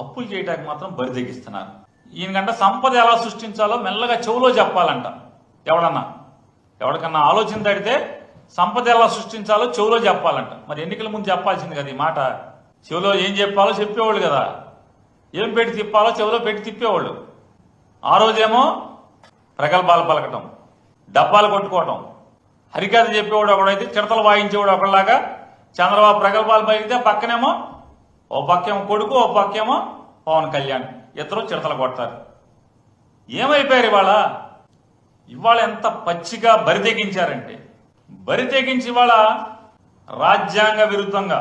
అప్పులు చేయడానికి మాత్రం బరి తెగిస్తున్నారు. ఈయనకంట సంపద ఎలా సృష్టించాలో మెల్లగా చెవులో చెప్పాలంట. ఎవడన్నా? ఎవరికన్నా ఆలోచన తడితే సంపద ఎలా సృష్టించాలో చెవులో చెప్పాలంట. మరి ఎన్నికల ముందు చెప్పాల్సింది కదా ఈ మాట. చెవులో ఏం చెప్పాలో చెప్పేవాళ్ళు కదా. ఏం పెట్టి తిప్పాలో చెవులో పెట్టి తిప్పేవాళ్ళు. ఆ రోజేమో ప్రగల్భాలు పలకటం డబ్బాలు కొట్టుకోవటం. హరికథ చెప్పేవాడు ఒకడైతే చిడతలు వాయించేవాడు ఒకళ్ళలాగా చంద్రబాబు ప్రగల్భాలు పలికితే పక్కనేమో ఓ పక్కేమో కొడుకు ఓ పక్కేమో పవన్ కళ్యాణ్. ఇద్దరు చిడతలు కొడతారు ఏమైపోయారు ఇవాళ? ఇవాళ ఎంత పచ్చిగా బరి తెగించారంటే. బరి తెగించి ఇవాళ రాజ్యాంగ విరుద్ధంగా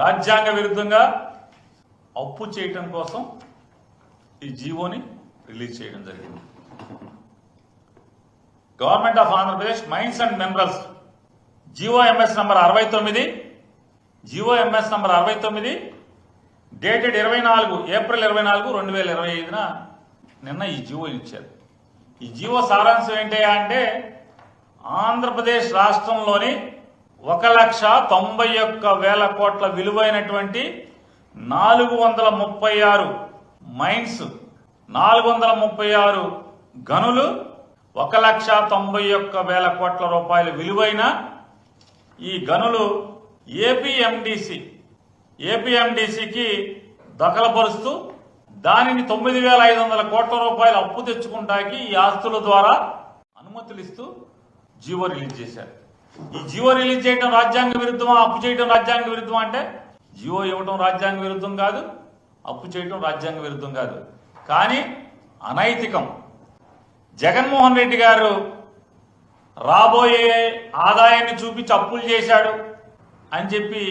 రాజ్యాంగ విరుద్ధంగా అప్పు చేయటం కోసం ఈ జీవోని రిలీజ్ చేయడం జరిగింది. Government of Andhra Pradesh mines and minerals G O M S number అరవై తొమ్మిది జిఓఎంఎస్ నంబర్ అరవై తొమ్మిది డేటెడ్ ఇరవై నాలుగు ఏప్రిల్ ఇరవై నాలుగు రెండు వేల ఇరవై ఐదున నిన్న ఈ జీవో ఇచ్చారు. ఈ జీవో సారాంశం ఏంటి అంటే ఆంధ్రప్రదేశ్ రాష్ట్రంలోని ఒక లక్ష తొంభై ఒక్క వేల కోట్ల విలువైనటువంటి నాలుగు వందల ముప్పై ఆరు మైన్స్ నాలుగు వందల ముప్పై ఆరు గనులు ఒక లక్ష తొంభై ఒక్క వేల కోట్ల రూపాయల విలువైన ఈ గనులు ఏపీఎండిసి ఏపీఎండిసికి దఖలపరుస్తూ దానిని తొమ్మిది వేల ఐదు వందల కోట్ల రూపాయలు అప్పు తెచ్చుకుంటానికి ఈ ఆస్తుల ద్వారా అనుమతులు ఇస్తూ జీవో రిలీజ్ చేశారు. ఈ జీవో రిలీజ్ చేయడం రాజ్యాంగ విరుద్ధమా? అప్పు చేయడం రాజ్యాంగ విరుద్ధమా అంటే జీవో ఇవ్వడం రాజ్యాంగ విరుద్ధం కాదు అప్పు చేయడం రాజ్యాంగ విరుద్ధం కాదు. కానీ అనైతికం. జగన్మోహన్ రెడ్డి గారు రాబోయే ఆదాయాన్ని చూపించి అప్పులు చేశాడు అని చెప్పి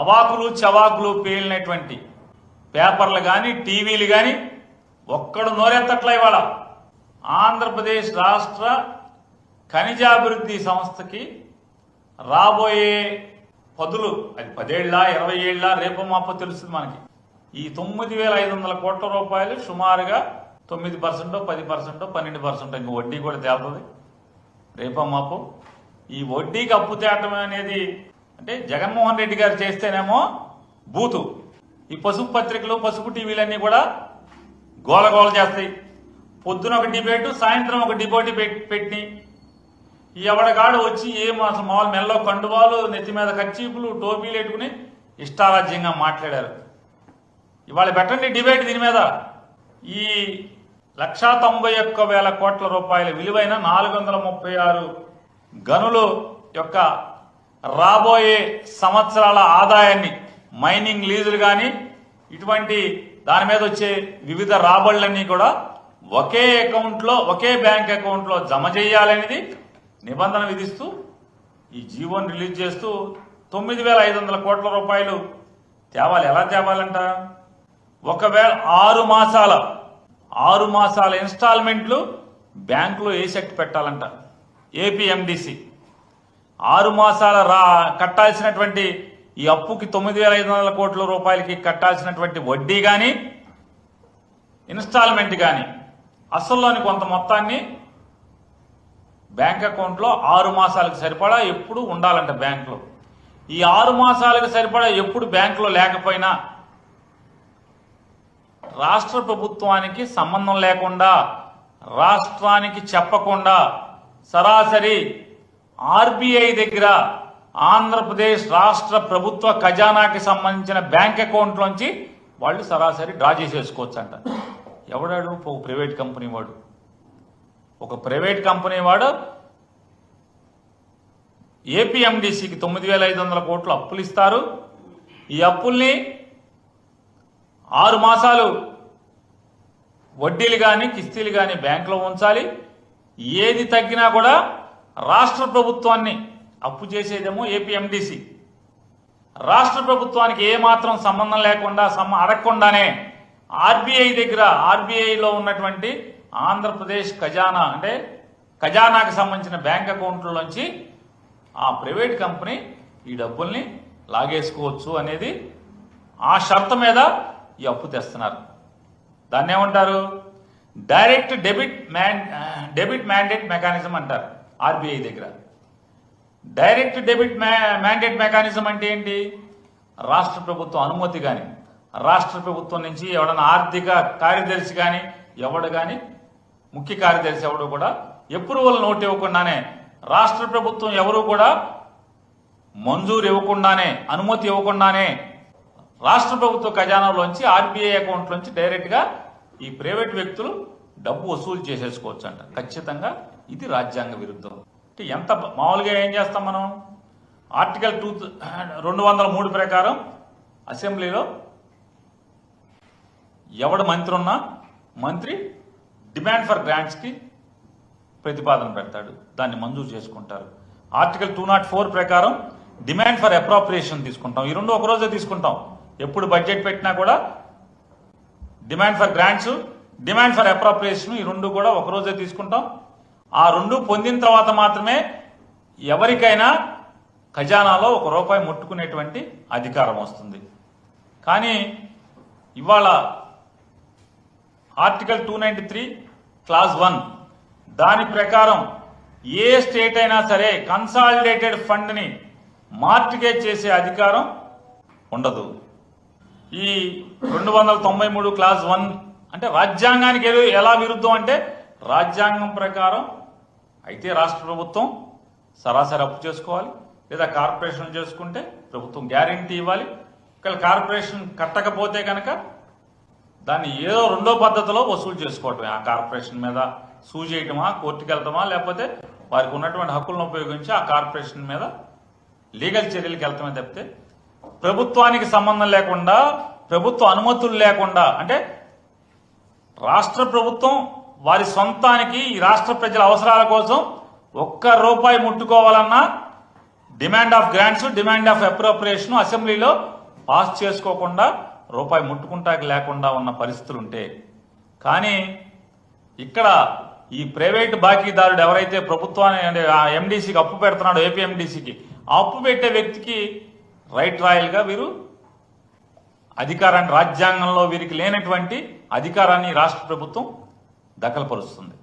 అవాకులు చవాకులు పేలినటువంటి పేపర్లు కానీ టీవీలు కానీ ఒక్కడు నోరెత్తట్లా ఇవాళ. ఆంధ్రప్రదేశ్ రాష్ట్ర ఖనిజాభివృద్ధి సంస్థకి రాబోయే పదులు అది పదేళ్ళ ఇరవై ఏళ్ళ రేపు మాపో తెలుస్తుంది మనకి. ఈ తొమ్మిది వేల ఐదు వందల కోట్ల రూపాయలు సుమారుగా తొమ్మిది పర్సెంటో పది పర్సెంటో పన్నెండు పర్సెంట్ ఇంక వడ్డీ కూడా తేలుతుంది. రేపో మాపో ఈ వడ్డీకి అప్పు తేటం అనేది అంటే జగన్మోహన్ రెడ్డి గారు చేస్తేనేమో బూతు. ఈ పసుపు పత్రికలు పసుపు టీవీలన్నీ కూడా గోల గోల చేస్తాయి. పొద్దున ఒక డిబేటు సాయంత్రం ఒక డిబోటి పెట్టి ఈ ఎవడగాడు వచ్చి ఏం అసలు మామూలు మెల్లో కండువాలు నెత్తి మీద కచ్చీపులు టోపీలు పెట్టుకుని ఇష్టారాజ్యంగా మాట్లాడారు. ఇవాళ పెట్టండి డిబేట్ దీని మీద. ఈ లక్షా తొంభై ఒక్క వేల కోట్ల రూపాయల విలువైన నాలుగు వందల ముప్పై ఆరు గనులు యొక్క రాబోయే సంవత్సరాల ఆదాయాన్ని మైనింగ్ లీజులు కానీ ఇటువంటి దాని మీద వచ్చే వివిధ రాబడులన్నీ కూడా ఒకే అకౌంట్లో ఒకే బ్యాంక్ అకౌంట్లో జమ చేయాలనేది నిబంధన విధిస్తూ ఈ జీవోని రిలీజ్ చేస్తూ తొమ్మిది వేల ఐదు వందల కోట్ల రూపాయలు తేవాలి. ఎలా తేవాలంట? ఒకవేళ ఆరు మాసాల ఆరు మాసాల ఇన్స్టాల్మెంట్లు బ్యాంకులో ఏ పెట్టాలంట? ఏపీఎండిసి ఆరు మాసాల రా కట్టాల్సినటువంటి ఈ అప్పుకి తొమ్మిది వేల ఐదు వందల కోట్ల రూపాయలకి కట్టాల్సినటువంటి వడ్డీ కానీ ఇన్స్టాల్మెంట్ కానీ అసల్లోని కొంత మొత్తాన్ని బ్యాంక్ అకౌంట్లో ఆరు మాసాలకు సరిపడా ఎప్పుడు ఉండాలంట బ్యాంకులో. ఈ ఆరు మాసాలకు సరిపడా ఎప్పుడు బ్యాంకులో లేకపోయినా రాష్ట్ర ప్రభుత్వానికి సంబంధం లేకుండా రాష్ట్రానికి చెప్పకుండా సరాసరి ఆర్బీఐ దగ్గర ఆంధ్రప్రదేశ్ రాష్ట్ర ప్రభుత్వ ఖజానాకి సంబంధించిన బ్యాంక్ అకౌంట్లోంచి వాళ్ళు సరాసరి డ్రా చేసేసుకోవచ్చు అంట ఎవడాడు? ఒక ప్రైవేట్ కంపెనీ వాడు. ఒక ప్రైవేట్ కంపెనీ వాడు ఏపీఎండిసికి తొమ్మిది వేల ఐదు వందల కోట్లు అప్పులు ఇస్తారు. ఈ అప్పుల్ని ఆరు మాసాలు వడ్డీలు కానీ కిస్తీలు కానీ బ్యాంకులో ఉంచాలి. ఏది తగ్గినా కూడా రాష్ట్ర ప్రభుత్వాన్ని అప్పు చేసేదేమో ఏపీఎండిసి రాష్ట్ర ప్రభుత్వానికి ఏమాత్రం సంబంధం లేకుండా సమ్మ అడగకుండానే ఆర్బీఐ దగ్గర ఆర్బీఐలో ఉన్నటువంటి ఆంధ్రప్రదేశ్ ఖజానా అంటే ఖజానాకు సంబంధించిన బ్యాంక్ అకౌంట్లోంచి ఆ ప్రైవేట్ కంపెనీ ఈ డబ్బుల్ని లాగేసుకోవచ్చు అనేది ఆ షరతు మీద ఈ అప్పు తెస్తున్నారు. దాన్ని ఏమంటారు? Direct debit man debit mandate mechanism అంటారు. ఆర్బీఐ దగ్గర. డైరెక్ట్ డెబిట్ మ్యాండేట్ మెకానిజం అంటే ఏంటి? రాష్ట్ర ప్రభుత్వం అనుమతి కానీ రాష్ట్ర ప్రభుత్వం నుంచి ఎవడన్నా ఆర్థిక కార్యదర్శి కానీ ఎవడు కానీ ముఖ్య కార్యదర్శి ఎవడు కూడా ఎప్రూవల్ నోట్ ఇవ్వకుండానే రాష్ట్ర ప్రభుత్వం ఎవరు కూడా మంజూరు ఇవ్వకుండానే అనుమతి ఇవ్వకుండానే రాష్ట్ర ప్రభుత్వ ఖజానాలోంచి ఆర్బీఐ అకౌంట్లోంచి నుంచి ఈ ప్రైవేట్ వ్యక్తులు డబ్బు వసూలు చేసేసుకోవచ్చు అంట. ఖచ్చితంగా ఇది రాజ్యాంగ విరుద్ధం. అంటే ఎంత మామూలుగా ఏం చేస్తాం మనం? ఆర్టికల్ టూ రెండు వందల మూడు ప్రకారం అసెంబ్లీలో ఎవడు మంత్రి ఉన్నా మంత్రి డిమాండ్ ఫర్ గ్రాంట్స్కి ప్రతిపాదన పెడతాడు. దాన్ని మంజూరు చేసుకుంటారు. ఆర్టికల్ టూ నాట్ ఫోర్ ప్రకారం డిమాండ్ ఫర్ అప్రాప్రియేషన్ తీసుకుంటాం. ఈ రెండు ఒకరోజే తీసుకుంటాం. ఎప్పుడు బడ్జెట్ పెట్టినా కూడా demand for grants demand for appropriation ఈ రెండు కూడా ఒక రోజే తీసుకుంటాం. ఆ రెండు పొందిన తర్వాత మాత్రమే ఎవరికైనా ఖజానాలో ఒక రూపాయి ముట్టుకునేటువంటి అధికారం వస్తుంది. కానీ ఇవాళ article two ninety three clause one దాని ప్రకారం ఏ స్టేట్ అయినా సరే కన్సాలిడేటెడ్ ఫండ్ని మార్టిగేజ్ చేసే అధికారం ఉండదు. ఈ రెండు వందల తొంభై మూడు క్లాస్ వన్ అంటే రాజ్యాంగానికి ఏదో ఎలా విరుద్ధం అంటే రాజ్యాంగం ప్రకారం అయితే రాష్ట్ర ప్రభుత్వం సరాసరి అప్పు చేసుకోవాలి లేదా కార్పొరేషన్ చేసుకుంటే ప్రభుత్వం గ్యారంటీ ఇవ్వాలి. ఒకవేళ కార్పొరేషన్ కట్టకపోతే కనుక దాన్ని ఏదో రెండో పద్ధతిలో వసూలు చేసుకోవటమే. ఆ కార్పొరేషన్ మీద సూ చేయటమా కోర్టుకి వెళ్తామా లేకపోతే వారికి ఉన్నటువంటి హక్కులను ఉపయోగించి ఆ కార్పొరేషన్ మీద లీగల్ చర్యలకు వెళ్తామే తప్పితే ప్రభుత్వానికి సంబంధం లేకుండా ప్రభుత్వ అనుమతులు లేకుండా అంటే రాష్ట్ర ప్రభుత్వం వారి సొంతానికి ఈ రాష్ట్ర ప్రజల అవసరాల కోసం ఒక్క రూపాయి ముట్టుకోవాలన్నా demand of grants demand of appropriation అసెంబ్లీలో పాస్ చేసుకోకుండా రూపాయి ముట్టుకుంటాకి లేకుండా ఉన్న పరిస్థితులు ఉంటే. కానీ ఇక్కడ ఈ ప్రైవేట్ బాకీదారుడు ఎవరైతే ప్రభుత్వాన్ని ఎండీసీకి అప్పు పెడుతున్నాడో ఏపీఎండీసీకి అప్పు పెట్టే వ్యక్తికి రైట్ రాయల్గా వీరు అధికారాన్ని రాజ్యాంగంలో వీరికి లేనటువంటి అధికారాన్ని రాష్ట్ర ప్రభుత్వం దఖలుపరుస్తుంది.